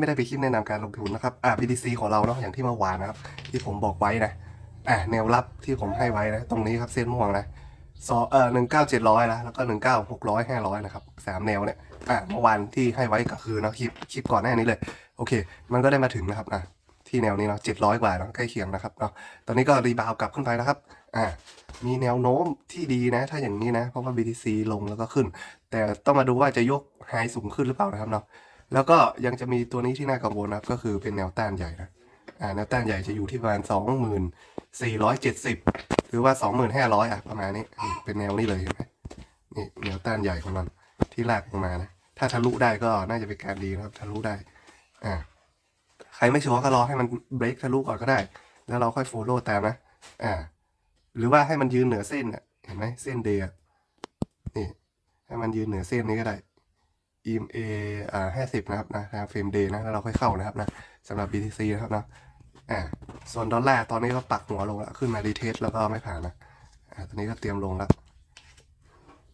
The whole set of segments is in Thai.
ไม่ได้ไปนคลิปแนะนำการลงทุนนะครับอ่า BTC ของเราเนาะอย่างที่เมื่อวานนะครับ ที่ผมบอกไว้นะอ่าแนวรับที่ผมให้ไว้นะ ตรงนี้ครับเส้นม่วงนะสอเอ่อหนึ่งเก้าเจ็ดร้อยนะแล้วก็หนึ่งเก้าหกร้อยห้าร้อยนะครับสามแนวเนี่ยอ่าเมื่อวานที่ให้ไว้ก็คือเนาะคลิปคลิปก่อนหน้านี้เลย โอเค มันก็ได้มาถึงนะครับนะที่แนวนี้เนาะเจ็ดร้อยกว่าเนาะใกล้เคียงนะครับเนาะตอนนี้ก็รีบาวกลับขึ้นไปนะครับอ่ามีแนวโน้มที่ดีนะ ถ้าอย่างนี้นะ เพราะว่า BTC ลงแล้วก็ขึ้น แต่ต้องมาดูว่าจะยกไฮสูงขึ้นหรือเปล่านะครับเนาะ แล้วก็ยังจะมีตัวนี้ที่น่ากังวลนะครับ ก็คือเป็นแนวต้านใหญ่นะอ่าแนวต้านใหญ่จะอยู่ที่ประมาณสองหมื่นสี่ร้อยเจ็ดสิบหรือว่าสองหมื่นห้าร้อยอะประมาณนี้ เป็นแนวนี้เลยเห็นไหมนี่แนวต้านใหญ่ของมันที่ลากลงมานะ ถ้าทะลุได้ก็น่าจะเป็นการดีนะครับ ทะลุได้อ่าใครไม่ชัวร์ก็รอให้มันเบรกทะลุก่อนก็ได้ แล้วเราค่อยโฟลโล่ตามนะอ่าหรือว่าให้มันยืนเหนือเส้นอะเห็นไหมเส้นเดียนี่ให้มันยืนเหนือเส้นนี้ก็ได้ EMA อ่าห้าสิบนะครับนะทางเฟรมเดย์นะแล้วเราค่อยเข้านะครับนะสำหรับ BTC นะครับนะอ่าส่วนดอลลาร์ตอนนี้ก็ปักหัวลงแล้วขึ้นมาดีเทสแล้วก็ไม่ผ่านนะอ่าตอนนี้ก็เตรียมลงแล้ว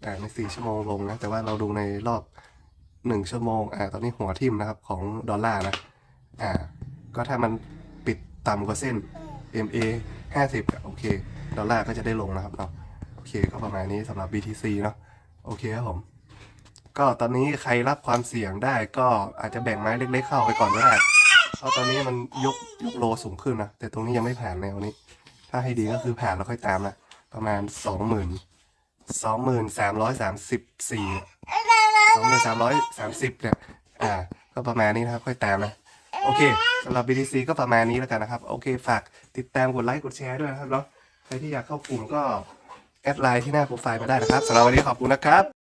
อ่าในสี่ชั่วโมงลงนะ แต่ว่าเราดูในรอบหนึ่งชั่วโมงอ่าตอนนี้หัวทิ่มนะครับของดอลลาร์นะอ่าก็ถ้ามันปิดต่ำกว่าเส้น MA ห้าสิบโอเค ดอลลาร์ก็จะได้ลงนะครับเนาะโอเคก็ประมาณนี้สำหรับ BTC เนาะโอเคครับผม ก็ตอนนี้ใครรับความเสี่ยงได้ก็อาจจะแบ่งไม้เล็ก ๆ เข้าไปก่อนก็ได้เพราะตอนนี้มันยกยกโลสูงขึ้นนะแต่ตรงนี้ยังไม่ผ่านแนวนี้ ถ้าให้ดีก็คือผ่านแล้วค่อยตามนะประมาณสองหมื่นสองหมื่นสามร้อยสามสิบสี่สองหมื่นสามร้อยสามสิบเนี่ยอ่าก็ประมาณนี้นะครับค่อยตามนะโอเคสำหรับ BTC ก็ประมาณนี้แล้วกันนะครับ โอเค ฝากติดตามกดไลค์กดแชร์ด้วยนะครับเนาะใครที่อยากเข้ากลุ่มก็ แอดไลน์ที่หน้าโปรไฟล์มาได้นะครับสำหรับวันนี้ขอบคุณนะครับ